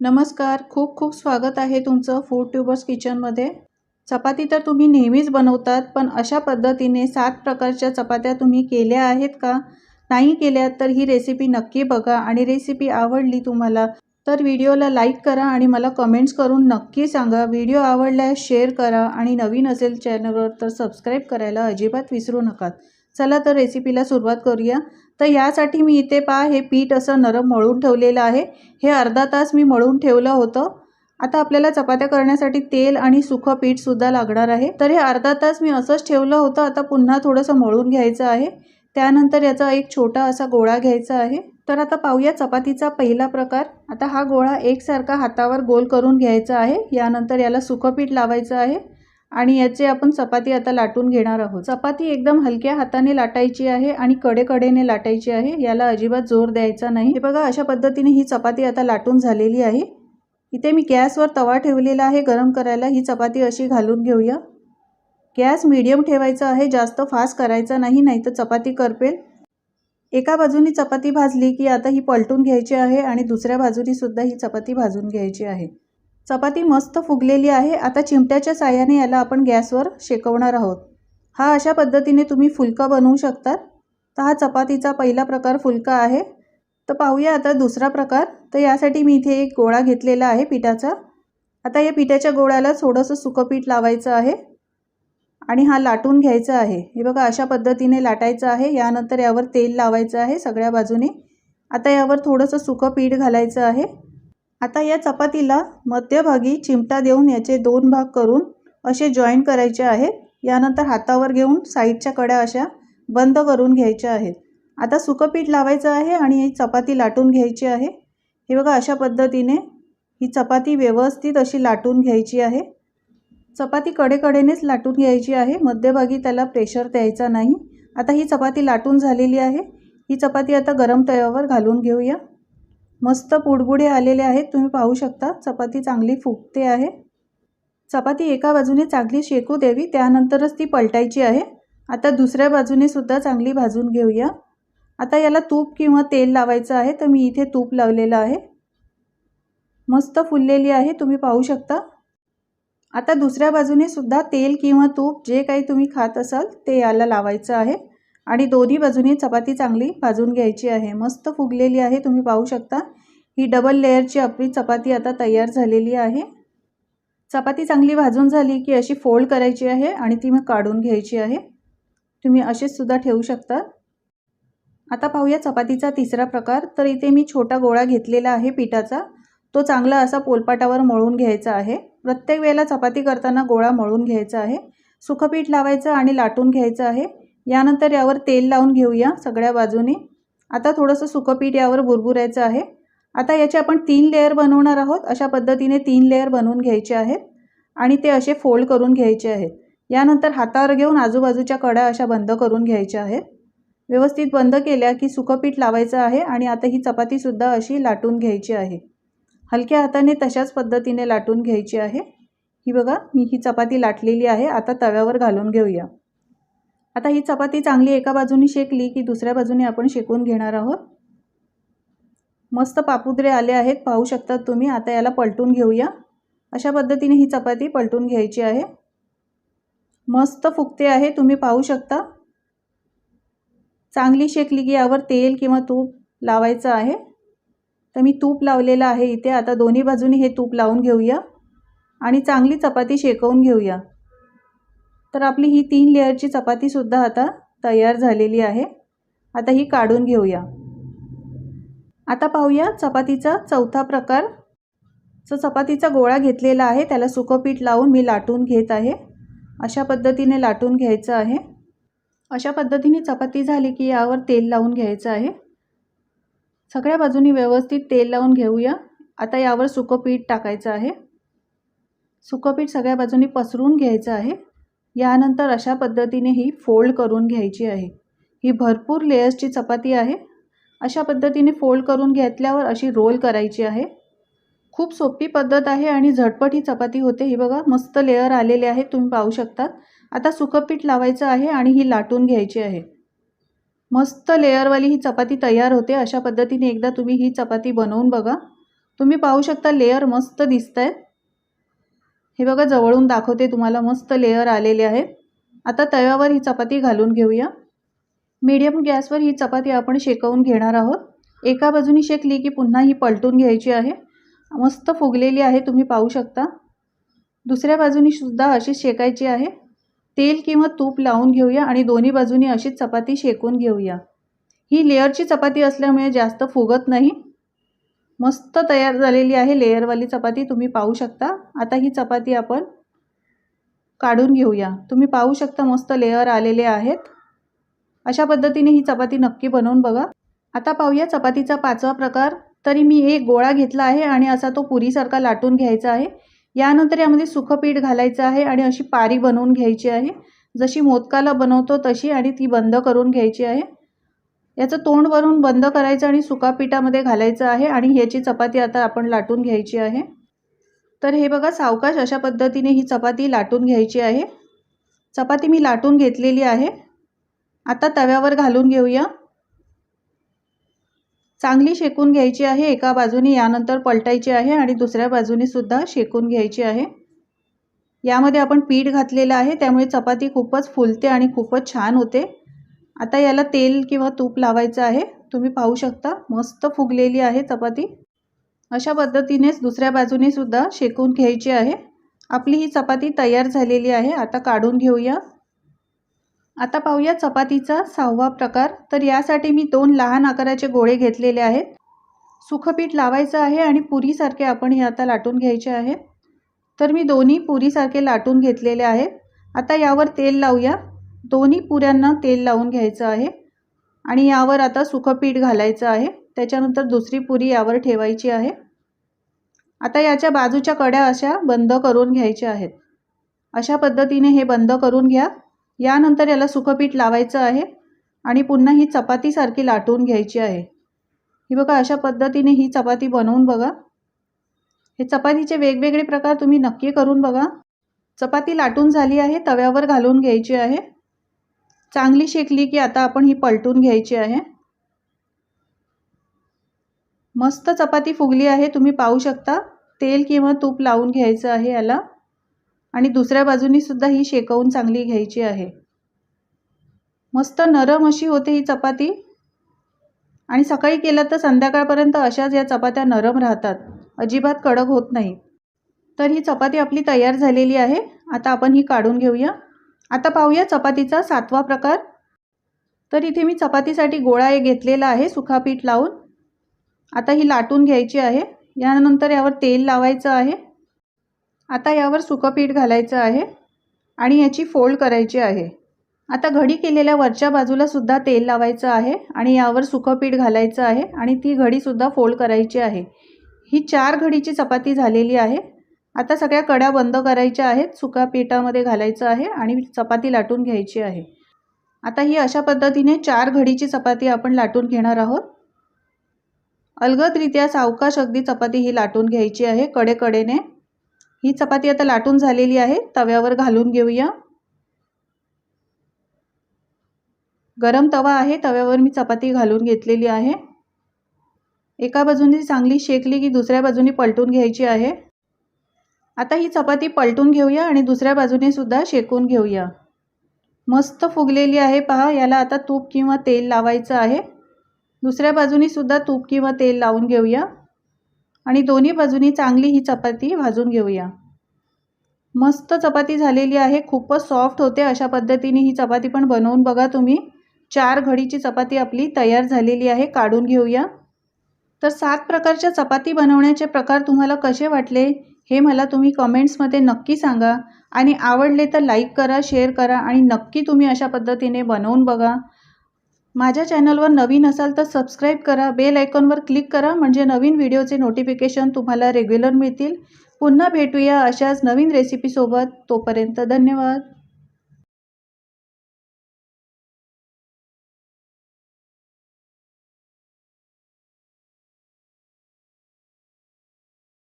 नमस्कार खूप खूप स्वागत आहे तुमचं फूड ट्युबर्स किचनमध्ये चपाती तर तुम्ही नेहमीच बनवतात पण अशा पद्धतीने सात प्रकारच्या चपात्या तुम्ही केल्या आहेत का? नाही केल्या तर ही रेसिपी नक्की बघा आणि रेसिपी आवडली तुम्हाला तर व्हिडिओला लाईक करा आणि मला कमेंट्स करून नक्की सांगा. व्हिडिओ आवडल्यास शेअर करा आणि नवीन असेल चॅनलवर तर सबस्क्राईब करायला अजिबात विसरू नका. चला तर रेसिपीला सुरुवात करूया. तर यासाठी मी इथे पहा हे पीठ असं नरम मळून ठेवलेलं आहे. हे अर्धा तास मी मळून ठेवलं होतं. आता आपल्याला चपात्या करण्यासाठी तेल आणि सुखं पीठसुद्धा लागणार आहे. तर हे अर्धा तास मी असंच ठेवलं होतं. आता पुन्हा थोडंसं मळून घ्यायचं आहे. त्यानंतर याचा एक छोटा असा गोळा घ्यायचा आहे. तर आता पाहूया चपातीचा पहिला प्रकार. आता हा गोळा एकसारखा हातावर गोल करून घ्यायचा आहे. यानंतर याला सुखं पीठ लावायचं आहे. आणि याचे आपण चपाती आता लाटून घेणार आहोत. चपाती एकदम हलक्या हाताने लाटायची आहे आणि कडेकडेने लाटायची आहे. याला अजिबात जोर द्यायचा नाही. हे बघा अशा पद्धतीने ही चपाती आता लाटून झालेली आहे. इथे मी गॅसवर तवा ठेवलेला आहे गरम करायला. ही चपाती अशी घालून घेऊया. गॅस मीडियम ठेवायचा आहे. जास्त फास्ट करायचा नाही नाही तर चपाती करपेल. एका बाजूनी चपाती भाजली की आता ही पलटून घ्यायची आहे आणि दुसऱ्या बाजूनीसुद्धा ही चपाती भाजून घ्यायची आहे. चपाती मस्त फुगलेली आहे आता चिमट्याच्या साह्याने याला आपण गॅसवर शेकवणार आहोत. हा अशा पद्धतीने तुम्ही फुलका बनवू शकतात. तर हा चपातीचा पहिला प्रकार फुलका आहे. तर पाहूया आता दुसरा प्रकार. तर यासाठी मी इथे एक गोळा घेतलेला आहे पिठाचा. आता या पिठाच्या गोळ्याला थोडंसं सुकं पीठ लावायचं आहे. आणि हा लाटून घ्यायचा आहे. हे बघा अशा पद्धतीने लाटायचं आहे. यानंतर यावर तेल लावायचं आहे सगळ्या बाजूने. आता यावर थोडंसं सुकं पीठ घालायचं आहे. आता या चपातीला मध्यभागी चिमटा देऊन याचे दोन भाग करून असे जॉईन करायचे आहेत. यानंतर हातावर घेऊन साईडच्या कड्या अशा बंद करून घ्यायच्या आहेत. आता सुकं पीठ लावायचं आहे आणि ही चपाती लाटून घ्यायची आहे. हे बघा अशा पद्धतीने ही चपाती व्यवस्थित अशी लाटून घ्यायची आहे. चपाती कडेकडेनेच लाटून घ्यायची आहे. मध्यभागी त्याला प्रेशर द्यायचा नाही. आता ही चपाती लाटून झालेली आहे. ही चपाती आता गरम तव्यावर घालून घेऊया. मस्त पुडबुडे आलेले आहेत. तुम्ही पाहू शकता चपाती चांगली फुगते आहे. चपाती एका बाजूने चांगली शेकू द्यावी त्यानंतरच ती पलटायची आहे. आता दुसऱ्या बाजूने सुद्धा चांगली भाजून घेऊया. आता याला तूप किंवा तेल लावायचं आहे तर मी इथे तूप लावलेलं आहे. मस्त फुललेली आहे तुम्ही पाहू शकता. आता दुसऱ्या बाजूने सुद्धा तेल किंवा तूप जे काही तुम्ही खात असाल ते याला लावायचं आहे. आणि दोन्ही बाजूनी चपाती चांगली भाजून घ्यायची आहे. मस्त फुगलेली आहे तुम्ही पाहू शकता. ही डबल लेअरची आपली चपाती आता तयार झालेली आहे. चपाती चांगली भाजून झाली की अशी फोल्ड करायची आहे आणि ती मग काढून घ्यायची आहे. तुम्ही असेच सुद्धा ठेवू शकता. आता पाहूया चपातीचा तिसरा प्रकार. तर इथे मी छोटा गोळा घेतलेला आहे पिठाचा. तो चांगला असा पोलपाटावर मळून घ्यायचा आहे. प्रत्येक वेळेला चपाती करताना गोळा मळून घ्यायचा आहे. सुखपीठ लावायचं आणि लाटून घ्यायचं आहे. यानंतर यावर तेल लावून घेऊया सगळ्या बाजूने. आता थोडंसं सुकं पीठ यावर बुरबुरायचं आहे. आता याचे आपण तीन लेअर बनवणार आहोत. अशा पद्धतीने तीन लेअर बनवून घ्यायचे आहेत आणि ते असे फोल्ड करून घ्यायचे आहेत. यानंतर हातावर घेऊन आजूबाजूच्या कडा अशा बंद करून घ्यायच्या आहेत. व्यवस्थित बंद केल्या की सुकं पीठ लावायचं आहे आणि आता ही चपातीसुद्धा अशी लाटून घ्यायची आहे. हलक्या हाताने तशाच पद्धतीने लाटून घ्यायची आहे. ही बघा मी ही चपाती लाटलेली आहे. आता तव्यावर घालून घेऊया. आता ही चपाती चांगली एका बाजूने शेकली की दुसऱ्या बाजूने आपण शेकून घेणार आहोत? मस्त पापुद्रे आले आहेत पाहू शकतात तुम्ही. आता याला पलटून घेऊया. अशा पद्धतीने ही चपाती पलटून घ्यायची आहे. मस्त फुगते आहे तुम्ही पाहू शकता. चांगली शेकली की यावर तेल किंवा तूप लावायचं आहे. तर मी तूप लावलेलं आहे इथे. आता दोन्ही बाजूनी हे तूप लावून घेऊया. आणि चांगली चपाती शेकवून घेऊया. तर आपली ही तीन लेअरची चपातीसुद्धा आता तयार झालेली आहे. आता ही काढून घेऊया. आता पाहूया चपातीचा चौथा प्रकार. जो चपातीचा गोळा घेतलेला आहे त्याला सुकं पीठ लावून मी लाटून घेत आहे. अशा पद्धतीने लाटून घ्यायचं आहे. अशा पद्धतीने चपाती झाली की यावर तेल लावून घ्यायचं आहे. सगळ्या बाजूनी व्यवस्थित तेल लावून घेऊया. आता यावर सुकं पीठ टाकायचं आहे. सुकं पीठ सगळ्या बाजूनी पसरून घ्यायचं आहे. यानंतर अशा पद्धतीने ही फोल्ड करून घ्यायची आहे. ही भरपूर लेयर्सची चपाती आहे. अशा पद्धतीने फोल्ड करून घेतल्यावर अशी रोल करायची आहे. खूप सोपी पद्धत आहे आणि झटपट ही चपाती होते. ही बघा मस्त लेअर आलेले आहेत तुम्ही पाहू शकतात. आता सुकं पीठ लावायचं आहे आणि ही लाटून घ्यायची आहे. मस्त लेअरवाली ही चपाती तयार होते. अशा पद्धतीने एकदा तुम्ही ही चपाती बनवून बघा. तुम्ही पाहू शकता लेअर मस्त दिसत आहेत हे बघा जवळून दाखवते तुम्हाला मस्त लेअर आलेले आहेत आता तव्यावर ही चपाती घालून घेऊया. मीडियम गॅसवर ही चपाती आपण शेकवून घेणार आहोत. एका बाजूनी शेकली की पुन्हा ही पलटून घ्यायची आहे. मस्त फुगलेली आहे तुम्ही पाहू शकता. दुसऱ्या बाजूनी सुद्धा अशीच शेकायची आहे. तेल किंवा तूप लावून घेऊया आणि दोन्ही बाजूनी अशीच चपाती शेकून घेऊया. ही लेअरची चपाती असल्यामुळे जास्त फुगत नाही. मस्त तयार झालेली आहे लेअरवाली चपाती तुम्ही पाहू शकता. आता ही चपाती आपण काढून घेऊया. तुम्ही पाहू शकता मस्त लेअर आलेले आहेत. अशा पद्धतीने ही चपाती नक्की बनवून बघा. आता पाहूया चपातीचा पाचवा प्रकार. तरी मी एक गोळा घेतला आहे आणि असा तो पुरीसारखा लाटून घ्यायचा आहे. यानंतर यामध्ये सुखं पीठ घालायचं आहे आणि अशी पारी बनवून घ्यायची आहे. जशी मोदकाला बनवतो तशी आणि ती बंद करून घ्यायची आहे. याचं तोंड वरून बंद करायचं आणि सुका पिठामध्ये घालायचं आहे आणि ह्याची चपाती आता आपण लाटून घ्यायची आहे. तर हे बघा सावकाश अशा पद्धतीने ही चपाती लाटून घ्यायची आहे. चपाती मी लाटून घेतलेली आहे. आता तव्यावर घालून घेऊया. चांगली शेकून घ्यायची आहे एका बाजूने यानंतर पलटायची आहे आणि दुसऱ्या बाजूने सुद्धा शेकून घ्यायची आहे. यामध्ये आपण पीठ घातलेलं आहे त्यामुळे चपाती खूपच फुलते आणि खूपच छान होते. आता याला तेल किंवा तूप लावायचं आहे. तुम्ही पाहू शकता मस्त फुगलेली आहे चपाती. अशा पद्धतीनेच दुसऱ्या बाजूने सुद्धा शेकून घ्यायची आहे. आपली ही चपाती तयार झालेली आहे. आता काढून घेऊया. आता पाहूया चपातीचा सहावा प्रकार. तर यासाठी मी दोन लहान आकाराचे गोळे घेतलेले आहेत. सुखपीठ लावायचं आहे आणि पुरीसारखे आपण हे आता लाटून घ्यायचे आहे. तर मी दोन्ही पुरीसारखे लाटून घेतलेले आहेत. आता यावर तेल लावूया. दोन्ही पुऱ्यांना तेल लावून घ्यायचं आहे आणि यावर आता सुखं पीठ घालायचं आहे. त्याच्यानंतर दुसरी पुरी यावर ठेवायची आहे. आता याच्या बाजूच्या कड्या अशा बंद करून घ्यायच्या आहेत. अशा पद्धतीने हे बंद करून घ्या. यानंतर याला सुखपीठ लावायचं आहे आणि पुन्हा ही चपातीसारखी लाटून घ्यायची आहे. ही बघा अशा पद्धतीने ही चपाती बनवून बघा. हे चपातीचे वेगवेगळे प्रकार तुम्ही नक्की करून बघा. चपाती लाटून झाली आहे तव्यावर घालून घ्यायची आहे. चांगली शेकली की आता आपण ही पलटून घ्यायची आहे. मस्त चपाती फुगली आहे तुम्ही पाहू शकता. तेल किंवा तूप लावून घ्यायचं आहे याला. आणि दुसऱ्या बाजूनी सुद्धा ही शेकवून चांगली घ्यायची आहे. मस्त नरम अशी होते ही चपाती. आणि सकाळी केलं तर संध्याकाळपर्यंत अशाच या चपात्या नरम राहतात. अजिबात कडक होत नाही. तर ही चपाती आपली तयार झालेली आहे. आता आपण ही काढून घेऊया. आता पाहूया चपातीचा सातवा प्रकार. तर इथे मी चपातीसाठी गोळा एक घेतलेला आहे सुखापीठ लावून. आता ही लाटून घ्यायची आहे. यानंतर यावर तेल लावायचं आहे. आता यावर सुकं पीठ घालायचं आहे आणि याची फोल्ड करायची आहे. आता घडी केलेल्या वरच्या बाजूला सुद्धा तेल लावायचं आहे आणि यावर सुकं पीठ घालायचं आहे आणि ती घडीसुद्धा फोल्ड करायची आहे. ही चार घडीची चपाती झालेली आहे. आता सगळ्या कड्या बंद करायच्या आहेत सुका पिठामध्ये घालायचं आहे आणि चपाती लाटून घ्यायची आहे. आता ही अशा पद्धतीने चार घडीची चपाती आपण लाटून घेणार आहोत. अलगदरित्या सावकाश अगदी चपाती ही लाटून घ्यायची आहे कडेकडेने. ही चपाती आता लाटून झालेली आहे तव्यावर घालून घेऊया. गरम तवा आहे तव्यावर मी चपाती घालून घेतलेली आहे. एका बाजूने चांगली शेकली की दुसऱ्या बाजूने पलटून घ्यायची आहे. आता ही चपाती पलटून घेऊया आणि दुसऱ्या बाजूने सुद्धा शेकून घेऊया. मस्त फुगलेली आहे पहा याला आता तूप किंवा तेल लावायचं आहे. दुसऱ्या बाजूनी सुद्धा तूप किंवा तेल लावून घेऊया. आणि दोन्ही बाजूनी चांगली ही चपाती भाजून घेऊया. मस्त चपाती झालेली आहे खूपच सॉफ्ट होते अशा पद्धतीने ही चपाती पण बनवून बघा तुम्ही. चार घडीची चपाती आपली तयार झालेली आहे काढून घेऊया. तर सात प्रकारच्या चपाती बनवण्याचे प्रकार तुम्हाला कसे वाटले? हे मला तुम्ही कमेंट्समध्ये नक्की सांगा. आणि आवडले तर लाईक करा शेअर करा आणि नक्की तुम्ही अशा पद्धतीने बनवून बघा. माझ्या चॅनलवर नवीन असाल तर सबस्क्राईब करा. बेल आयकॉनवर क्लिक करा. म्हणजे नवीन व्हिडिओचे नोटिफिकेशन तुम्हाला रेग्युलर मिळतील. पुन्हा भेटूया अशाच नवीन रेसिपीसोबत तोपर्यंत धन्यवाद.